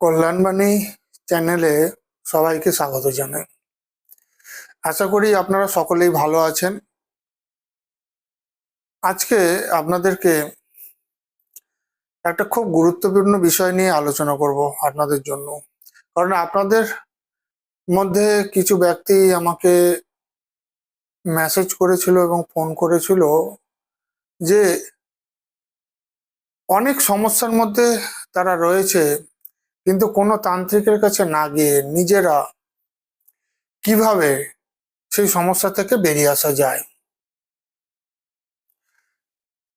কল্যাণবাণী চ্যানেলে সবাইকে স্বাগত জানাই। আশা করি আপনারা সকলেই ভালো আছেন। আজকে আপনাদেরকে একটা খুব গুরুত্বপূর্ণ বিষয় নিয়ে আলোচনা করব আপনাদের জন্য। কারণ আপনাদের মধ্যে কিছু ব্যক্তি আমাকে মেসেজ করেছিল এবং ফোন করেছিল যে অনেক সমস্যার মধ্যে তারা রয়েছে কিন্তু কোনো তান্ত্রিকের কাছে না গিয়ে নিজেরা কীভাবে সেই সমস্যা থেকে বেরিয়ে আসা যায়?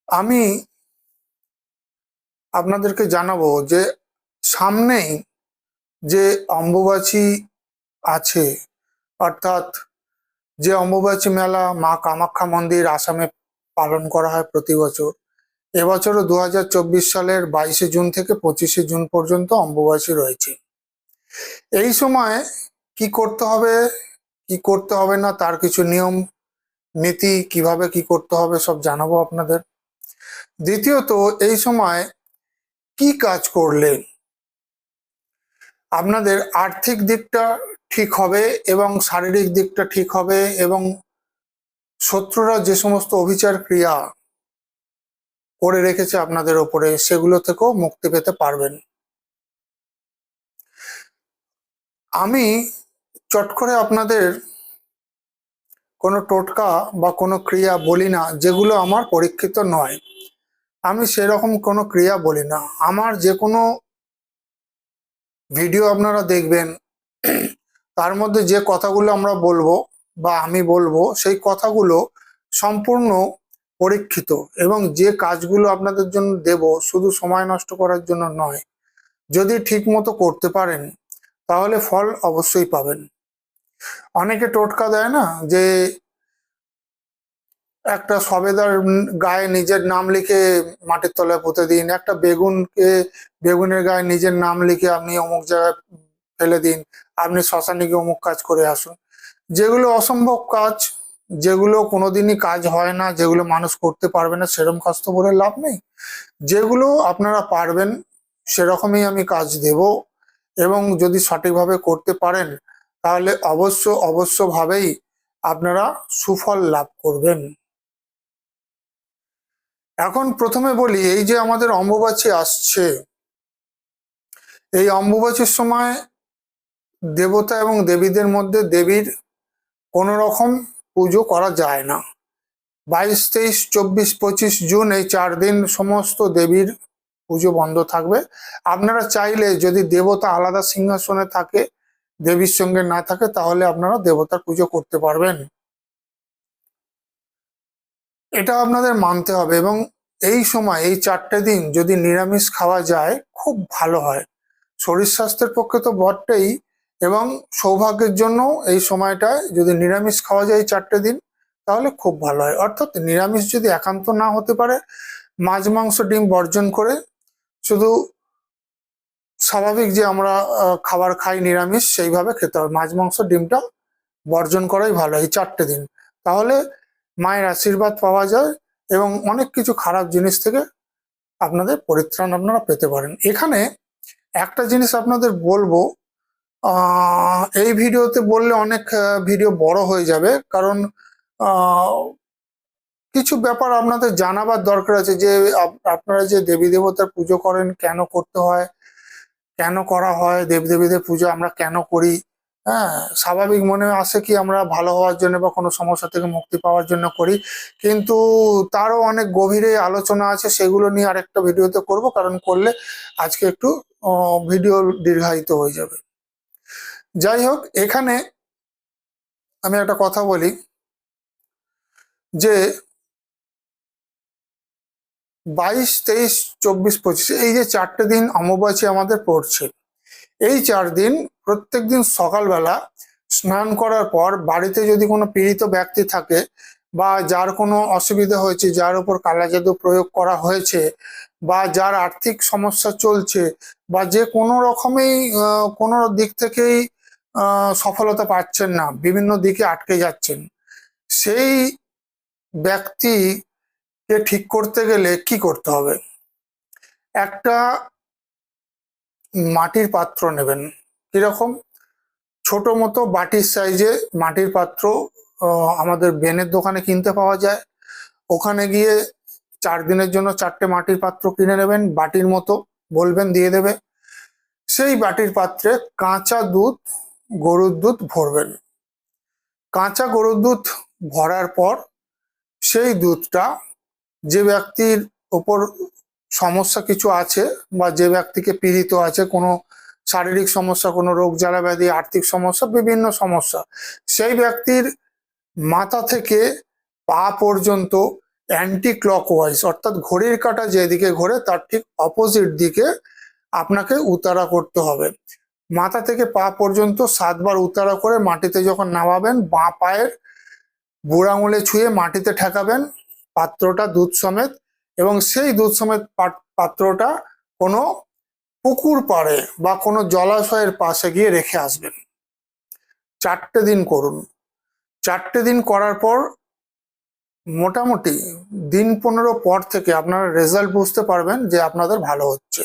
আমি আপনাদেরকে জানাব যে সামনেই যে অম্বুবাচী আছে, অর্থাৎ যে অম্বুবাচী মেলা মা কামাখ্যা মন্দির আসামে পালন করা হয় প্রতি বছর এবছরও দু হাজার চব্বিশ সালের বাইশে জুন থেকে পঁচিশে জুন পর্যন্ত অম্বুবাচী রয়েছে। এই সময় কি করতে হবে, কি করতে হবে না, তার কিছু নিয়ম, নীতি, কীভাবে কি করতে হবে সব জানাব আপনাদের। দ্বিতীয়ত, এই সময় কি কাজ করলে আপনাদের আর্থিক দিকটা ঠিক হবে এবং শারীরিক দিকটা ঠিক হবে এবং শত্রুরা যে সমস্ত অভিচার ক্রিয়া করে রেখেছে আপনাদের ওপরে, সেগুলো থেকেও মুক্তি পেতে পারবেন। আমি চট করে আপনাদের কোনো টোটকা বা কোনো ক্রিয়া বলি না, যেগুলো আমার পরীক্ষিত নয়। আমি সেরকম কোনো ক্রিয়া বলি না। আমার যে কোনো ভিডিও আপনারা দেখবেন, তার মধ্যে যে কথাগুলো আমরা বলব বা আমি বলব, সেই কথাগুলো সম্পূর্ণ পরীক্ষিত এবং যে কাজগুলো আপনাদের জন্য দেব শুধু সময় নষ্ট করার জন্য নয়, যদি ঠিক মতো করতে পারেন, তাহলে ফল অবশ্যই পাবেন। অনেকে টোটকা দেয় না যে একটা সবেদার গায়ে নিজের নাম লিখে মাটির তলায় পুঁতে দিন, একটা বেগুনকে, বেগুনের গায়ে নিজের নাম লিখে আপনি অমুক জায়গায় ফেলে দিন, আপনি শ্মশানে গিয়ে অমুক কাজ করে আসুন। যেগুলো অসম্ভব কাজ যেগুলো কোনোদিনই কাজ হয় না, যেগুলো মানুষ করতে পারবে না সেরকম কাজ তো বলে লাভ নেই। যেগুলো আপনারা পারবেন, সেরকমই আমি কাজ দেব এবং যদি সঠিকভাবে করতে পারেন, তাহলে অবশ্য অবশ্যভাবেই আপনারা সুফল লাভ করবেন। এখন প্রথমে বলি, এই যে আমাদের অম্বুবাচী আসছে, এই অম্বুবাচীর সময় দেবতা এবং দেবীদের মধ্যে দেবীর কোনো রকম পুজো করা যায় না। বাইশ, তেইশ, চব্বিশ, পঁচিশ জুন এই চার দিন সমস্ত দেবীর পুজো বন্ধ থাকবে। আপনারা চাইলে যদি দেবতা আলাদা সিংহাসনে থাকে, দেবীর সঙ্গে না থাকে, তাহলে আপনারা দেবতার পুজো করতে পারবেন। এটা আপনাদের মানতে হবে এবং এই সময়, এই চারটে দিন যদি নিরামিষ খাওয়া যায়, খুব ভালো হয়। শরীর স্বাস্থ্যের পক্ষে তো বটেই। এবং সৌভাগ্যের জন্য এই সময়টায় যদি নিরামিষ খাওয়া যায় চারটে দিন, তাহলে খুব ভালো হয়। অর্থাৎ নিরামিষ যদি একান্ত না হতে পারে, মাছ, মাংস, ডিম বর্জন করে শুধু স্বাভাবিক যে আমরা খাবার খাই নিরামিষ, সেইভাবে খেতে হবে। মাছ, মাংস, ডিমটা বর্জন করাই ভালো এই চারটে দিন। তাহলে মায়ের আশীর্বাদ পাওয়া যায় এবং অনেক কিছু খারাপ জিনিস থেকে আপনাদের পরিত্রাণ আপনারা পেতে পারেন। এখানে একটা জিনিস আপনাদের বলব এই ভিডিওতে বললে অনেক ভিডিও বড় হয়ে যাবে। কারণ কিছু ব্যাপার আপনাদের জানাবার দরকার আছে যে, আপ- আপনারা যে দেবী দেবতার পুজো করেন, কেন করতে হয়, কেন করা হয়, দেব দেবীদের পুজো আমরা কেন করি? হ্যাঁ স্বাভাবিক মনে আসে কি আমরা ভালো হওয়ার জন্য বা কোনো সমস্যা থেকে মুক্তি পাওয়ার জন্য করি। কিন্তু তারও অনেক গভীরে আলোচনা আছে, সেগুলো নিয়ে আরেকটা ভিডিওতে করব। কারণ করলে আজকে একটু ভিডিও দীর্ঘায়িত হয়ে যাবে। যাই হোক এখানে আমি একটা কথা বলি যে বাইশ, তেইশ, চব্বিশ, পঁচিশ, এই যে চারটে দিন অমাবাসী আমাদের পড়ছে, এই চার দিন প্রত্যেক দিন সকালবেলা স্নান করার পর বাড়িতে যদি কোনো পীড়িত ব্যক্তি থাকে বা যার কোনো অসুবিধা হয়েছে, যার উপর কালা জাদু প্রয়োগ করা হয়েছে বা যার আর্থিক সমস্যা চলছে বা যে কোনো রকমেই কোনো দিক থেকেই সফলতা পাচ্ছেন না, বিভিন্ন দিকে আটকে যাচ্ছেন। সেই ব্যক্তিকে ঠিক করতে গেলে কি করতে হবে? একটা মাটির পাত্র নেবেন। কীরকম? ছোট মতো বাটির সাইজে মাটির পাত্র আমাদের বেনের দোকানে কিনতে পাওয়া যায়। ওখানে গিয়ে চার দিনের জন্য চারটে মাটির পাত্র কিনে নেবেন, বাটির মতো বলবেন দিয়ে দেবে। সেই বাটির পাত্রে কাঁচা দুধ গরুর দুধ ভরবেন। কাঁচা গরুর দুধ ভরার পর সেই দুধটা যে ব্যক্তির ওপর সমস্যা কিছু আছে বা যে ব্যক্তিকে পীড়িত আছে, কোনো শারীরিক সমস্যা, কোনো রোগ জ্বালা ব্যাধি, আর্থিক সমস্যা, বিভিন্ন সমস্যা, সেই ব্যক্তির মাথা থেকে পা পর্যন্ত অ্যান্টি ক্লকওয়াইজ অর্থাৎ ঘড়ির কাঁটা যেদিকে ঘোরে তার ঠিক অপোজিট দিকে আপনাকে উতারা করতে হবে। মাথা থেকে পা পর্যন্ত সাতবার উতারা করে মাটিতে যখন নামাবেন, বাঁ পায়ের বুড়ো আঙুলে ছুঁয়ে মাটিতে ঠেকাবেন পাত্রটা দুধ সমেত এবং সেই দুধ সমেত পাত- পাত্রটা কোনো পুকুর পাড়ে বা কোনো জলাশয়ের পাশে গিয়ে রেখে আসবেন। চারটে দিন করুন। চারটে দিন করার পর মোটামুটি দিন পনেরো পর থেকে আপনারা রেজাল্ট বুঝতে পারবেন যে আপনাদের ভালো হচ্ছে।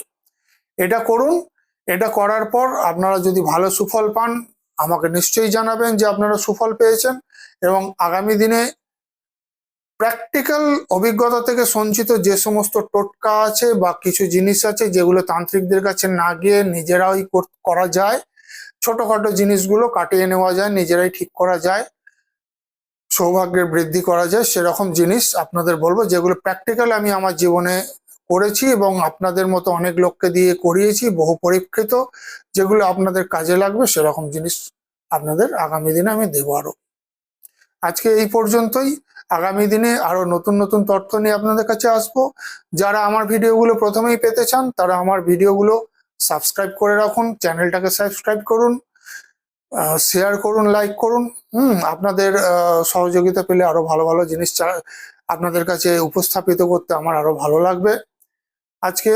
এটা করুন এটা করার পর আপনারা যদি ভালো সুফল পান, আমাকে নিশ্চয়ই জানাবেন যে আপনারা সুফল পেয়েছেন এবং আগামী দিনে প্র্যাকটিক্যাল অভিজ্ঞতা থেকে সঞ্চিত যে সমস্ত টোটকা আছে বা কিছু জিনিস আছে যেগুলো তান্ত্রিকদের কাছে না গিয়ে নিজেরাই কর- যায়, ছোটখাটো জিনিসগুলো কাটিয়ে নেওয়া যায়, নিজেরাই ঠিক করা যায়, সৌভাগ্যের বৃদ্ধি করা যায়, সেরকম জিনিস আপনাদের বলব যেগুলো প্র্যাকটিক্যাল আমি আমার জীবনে করেছি এবং আপনাদের মতো অনেক লোককে দিয়ে করিয়েছি, বহু পরীক্ষিত, যেগুলো আপনাদের কাজে লাগবে, সেরকম জিনিস আপনাদের আগামী দিনে আমি দেবো আরও। আজকে এই পর্যন্তই। আগামী দিনে আরও নতুন নতুন তথ্য নিয়ে আপনাদের কাছে আসব। যারা আমার ভিডিওগুলো প্রথমেই পেতে চান, তারা আমার ভিডিওগুলো সাবস্ক্রাইব করে রাখুন, চ্যানেলটাকে সাবস্ক্রাইব করুন শেয়ার করুন, লাইক করুন, হুম, আপনাদের সহযোগিতা পেলে আরও ভালো ভালো জিনিস আপনাদের কাছে উপস্থাপিত করতে আমার আরও ভালো লাগবে। আজকে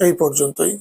এই পর্যন্তই।